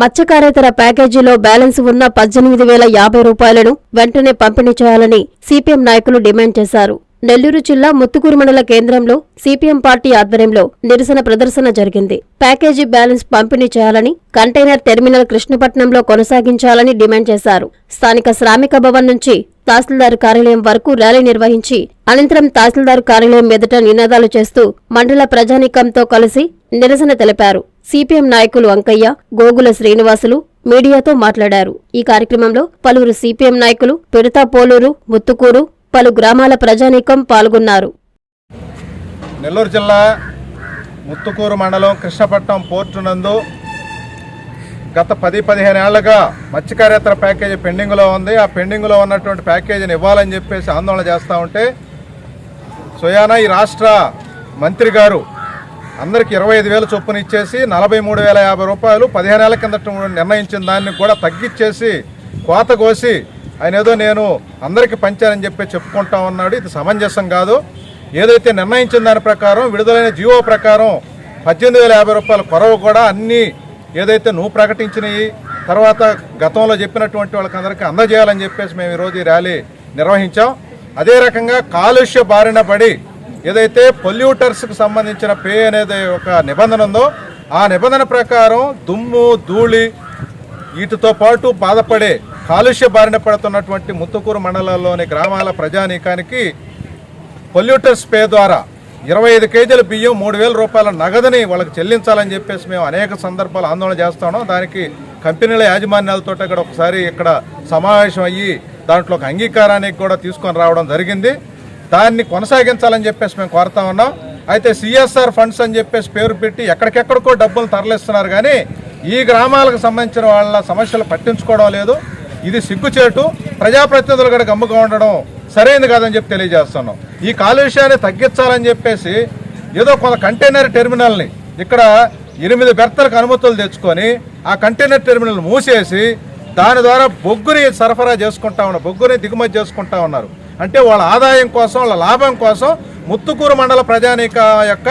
మత్స్యకారేతర ప్యాకేజీలో బ్యాలెన్స్ ఉన్న పద్దెనిమిది వేల యాభై రూపాయలను వెంటనే పంపిణీ చేయాలని సిపిఎం నాయకులు డిమాండ్ చేశారు. నెల్లూరు జిల్లా ముత్తుకూరు మండల కేంద్రంలో సిపిఎం పార్టీ ఆధ్వర్యంలో నిరసన ప్రదర్శన జరిగింది. ప్యాకేజీ బ్యాలెన్స్ పంపిణీ చేయాలని కంటైనర్ టెర్మినల్ కృష్ణపట్నంలో కొనసాగించాలని డిమాండ్ చేశారు. స్థానిక శ్రామిక భవన్ నుంచి తహసీల్దార్ కార్యాలయం వరకు ర్యాలీ నిర్వహించి అనంతరం తహసీల్దార్ కార్యాలయం ఎదుట నినాదాలు చేస్తూ మండల ప్రజానీకంతో కలిసి నిరసన తెలిపారు. సిపిఎం నాయకులు అంకయ్య గోగుల శ్రీనివాసులు మీడియాతో మాట్లాడారు. ఈ కార్యక్రమంలో పలువురు సిపిఎం నాయకులు పిడతా పోలూరు ముత్తుకూరు పలు గ్రామాల ప్రజానీకం పాల్గొన్నారు. నెల్లూరు జిల్లా ముత్తుకూరు మండలం కృష్ణపట్నం పోర్టు నందు గత పది పదిహేను ఏళ్ళుగా మత్స్యకారేతర ప్యాకేజీ పెండింగ్లో ఉంది. ఆ పెండింగ్లో ఉన్నటువంటి ప్యాకేజీని ఇవ్వాలని చెప్పేసి ఆందోళన చేస్తూ ఉంటే సోయానా ఈ రాష్ట్ర మంత్రి గారు అందరికి ఇరవై ఐదు వేల చొప్పున ఇచ్చేసి నలభై మూడు వేల యాభై రూపాయలు పదిహేను ఏళ్ళ కిందట నిర్ణయించిన దాన్ని కూడా తగ్గించేసి కోత కోసి ఆయన ఏదో నేను అందరికీ పంచానని చెప్పి చెప్పుకుంటా ఉన్నాడు. ఇది సమంజసం కాదు. ఏదైతే నిర్ణయించిన దాని ప్రకారం విడుదలైన జీవో ప్రకారం పద్దెనిమిది వేల యాభై రూపాయల కొరవ కూడా అన్నీ ఏదైతే నువ్వు ప్రకటించినవి తర్వాత గతంలో చెప్పినటువంటి వాళ్ళకి అందరికీ అందజేయాలని చెప్పేసి మేము ఈరోజు ఈ ర్యాలీ నిర్వహించాం. అదే రకంగా కాలుష్య బారిన పడి ఏదైతే పొల్యూటర్స్కి సంబంధించిన పే అనేది ఒక నిబంధన ఉందో ఆ నిబంధన ప్రకారం దుమ్ము ధూళి వీటితో పాటు బాధపడే కాలుష్య బారిన పడుతున్నటువంటి ముత్తుకూరు మండలంలోని గ్రామాల ప్రజానీకానికి పొల్యూటర్స్ పే ద్వారా ఇరవై ఐదు కేజీల బియ్యం మూడు వేల రూపాయల నగదుని వాళ్ళకి చెల్లించాలని చెప్పేసి మేము అనేక సందర్భాలు ఆందోళన చేస్తాము దానికి కంపెనీల యాజమాన్యాలతో ఇక్కడ ఒకసారి ఇక్కడ సమావేశం అయ్యి దాంట్లో ఒక అంగీకారానికి కూడా తీసుకొని రావడం జరిగింది. దాన్ని కొనసాగించాలని చెప్పేసి మేము కోరుతా ఉన్నాం. అయితే సిఎస్ఆర్ ఫండ్స్ అని చెప్పేసి పేరు పెట్టి ఎక్కడికెక్కడికో డబ్బులు తరలిస్తున్నారు కానీ ఈ గ్రామాలకు సంబంధించిన వాళ్ళ సమస్యలు పట్టించుకోవడం లేదు. ఇది సిగ్గుచేటు. ప్రజాప్రతినిధులు కూడా గమ్ముగా ఉండడం సరైనది కాదని చెప్పి తెలియజేస్తున్నాం. ఈ కాలుష్యాన్ని తగ్గించాలని చెప్పేసి ఏదో కొంత కంటైనర్ టెర్మినల్ని ఇక్కడ ఎనిమిది బెర్తలకు అనుమతులు తెచ్చుకొని ఆ కంటైనర్ టెర్మినల్ మూసేసి దాని ద్వారా బొగ్గుని సరఫరా చేసుకుంటా ఉన్నారు బొగ్గుని దిగుమతి చేసుకుంటా ఉన్నారు. అంటే వాళ్ళ ఆదాయం కోసం వాళ్ళ లాభం కోసం ముత్తుకూరు మండల ప్రజానీక యొక్క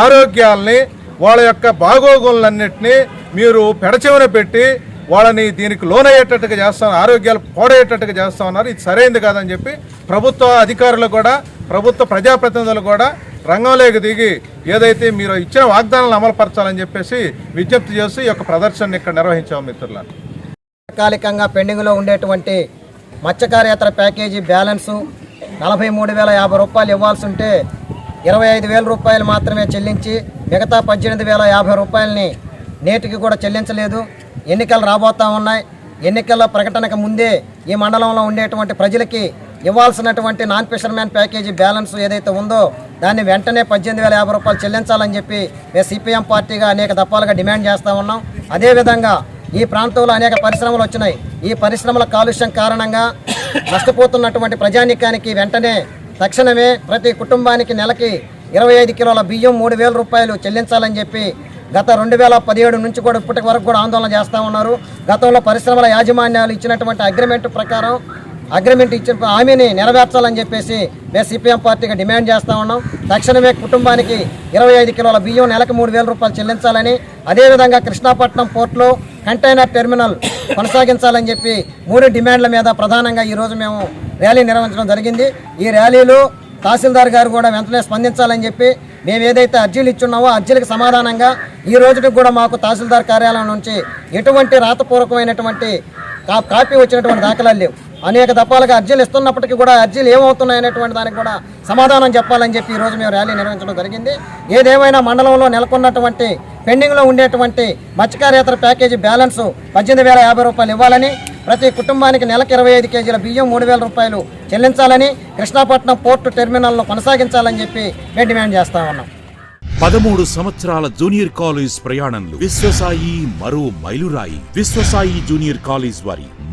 ఆరోగ్యాల్ని వాళ్ళ యొక్క బాగోగులన్నింటినీ మీరు పెడచెవిన పెట్టి వాళ్ళని దీనికి లోనయ్యేటట్టుగా చేస్తాం ఆరోగ్యాలు పోడయ్యేటట్టుగా చేస్తా ఉన్నారు ఇది సరైంది కాదని చెప్పి ప్రభుత్వ అధికారులు కూడా ప్రభుత్వ ప్రజాప్రతినిధులు కూడా రంగంలోకి దిగి ఏదైతే మీరు ఇచ్చిన వాగ్దానాలను అమలుపరచాలని చెప్పేసి విజ్ఞప్తి చేసి ఈ యొక్క ప్రదర్శనని ఇక్కడ నిర్వహించాము మిత్రులను తాత్కాలికంగా పెండింగ్లో ఉండేటువంటి మత్స్యకారయాత్ర ప్యాకేజీ బ్యాలెన్సు నలభై మూడు వేల యాభై రూపాయలు ఇవ్వాల్సి ఉంటే ఇరవై ఐదు వేల రూపాయలు మాత్రమే చెల్లించి మిగతా పద్దెనిమిది వేల యాభై రూపాయలని నేటికి కూడా చెల్లించలేదు. ఎన్నికలు రాబోతా ఉన్నాయి. ఎన్నికల ప్రకటనకు ముందే ఈ మండలంలో ఉండేటువంటి ప్రజలకి ఇవ్వాల్సినటువంటి నాన్ ఫిషర్మ్యాన్ ప్యాకేజీ బ్యాలెన్స్ ఏదైతే ఉందో దాన్ని వెంటనే పద్దెనిమిది వేల యాభై రూపాయలు చెల్లించాలని చెప్పి మేము సిపిఎం పార్టీగా అనేక దఫాలుగా డిమాండ్ చేస్తూ ఉన్నాం. అదేవిధంగా ఈ ప్రాంతంలో అనేక పరిశ్రమలు వచ్చినాయి. ఈ పరిశ్రమల కాలుష్యం కారణంగా నష్టపోతున్నటువంటి ప్రజానీకానికి వెంటనే తక్షణమే ప్రతి కుటుంబానికి నెలకి ఇరవై ఐదు కిలోల బియ్యం మూడు వేల రూపాయలు చెల్లించాలని చెప్పి గత రెండు వేల పదిహేడు నుంచి కూడా ఇప్పటి వరకు కూడా ఆందోళన చేస్తూ ఉన్నారు. గతంలో పరిశ్రమల యాజమాన్యాలు ఇచ్చినటువంటి అగ్రిమెంట్ ప్రకారం అగ్రిమెంట్ ఇచ్చిన హామీని నెరవేర్చాలని చెప్పేసి మేము సిపిఎం పార్టీగా డిమాండ్ చేస్తూ ఉన్నాం. తక్షణమే కుటుంబానికి ఇరవై ఐదు కిలోల బియ్యం నెలకు మూడు వేల రూపాయలు చెల్లించాలని. అదేవిధంగా కృష్ణాపట్నం పోర్టులో కంటైనర్ టెర్మినల్ కొనసాగించాలని చెప్పి మూడు డిమాండ్ల మీద ప్రధానంగా ఈరోజు మేము ర్యాలీ నిర్వహించడం జరిగింది. ఈ ర్యాలీలో తహసీల్దార్ గారు కూడా వెంటనే స్పందించాలని చెప్పి మేము ఏదైతే అర్జీలు ఇచ్చున్నామో అర్జీలకు సమాధానంగా ఈ రోజుకి కూడా మాకు తహసీల్దార్ కార్యాలయం నుంచి ఎటువంటి రాతపూర్వకమైనటువంటి కాపీ వచ్చినటువంటి దాఖలాలు లేవు. అనేక దఫాలుగా అర్జీలు ఇస్తున్నప్పటికీ కూడా అర్జీలు ఏమవుతున్నాయి అనేటువంటి దానికి కూడా సమాధానం చెప్పాలని చెప్పి ఈరోజు మేము ర్యాలీ నిర్వహించడం జరిగింది. ఏదేమైనా మండలంలో నెలకొన్నటువంటి పెండింగ్లో ఉండేటువంటి మత్స్యకారేతర ప్యాకేజీ బ్యాలెన్స్ పద్దెనిమిది వేల యాభై రూపాయలు ఇవ్వాలని ప్రతి కుటుంబానికి నెలకు ఇరవై ఐదు కేజీల బియ్యం మూడు వేల రూపాయలు చెల్లించాలని కృష్ణాపట్నం పోర్టు టెర్మినల్ను కొనసాగించాలని చెప్పి మేము డిమాండ్ చేస్తా ఉన్నాం. పదమూడు సంవత్సరాల జూనియర్ కాలేజ్ ప్రయాణంలో విశ్వసాయి మరో మైలురాయి. విశ్వసాయి జూనియర్ కాలేజ్ వారి